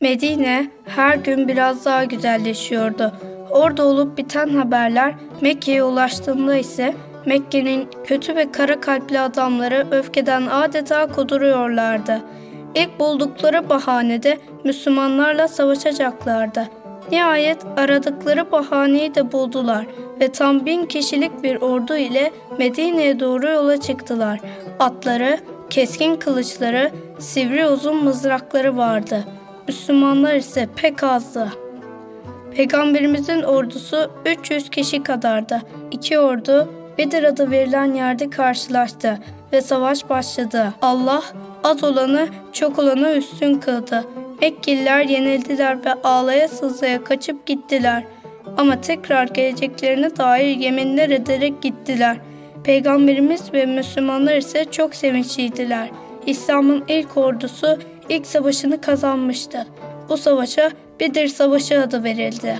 Medine her gün biraz daha güzelleşiyordu. Orada olup biten haberler Mekke'ye ulaştığında ise Mekke'nin kötü ve kara kalpli adamları öfkeden adeta kuduruyorlardı. İlk buldukları bahanede Müslümanlarla savaşacaklardı. Nihayet aradıkları bahaneyi de buldular ve tam bin kişilik bir ordu ile Medine'ye doğru yola çıktılar. Atları, keskin kılıçları, sivri uzun mızrakları vardı. Müslümanlar ise pek azdı. Peygamberimizin ordusu 300 kişi kadardı. İki ordu Bedir adı verilen yerde karşılaştı ve savaş başladı. Allah az olanı çok olanı üstün kıldı. Mekkeliler yenildiler ve ağlaya sızlaya kaçıp gittiler. Ama tekrar geleceklerine dair yeminler ederek gittiler. Peygamberimiz ve Müslümanlar ise çok sevinçliydiler. İslam'ın ilk ordusu ilk savaşını kazanmıştı. Bu savaşa Bedir Savaşı adı verildi.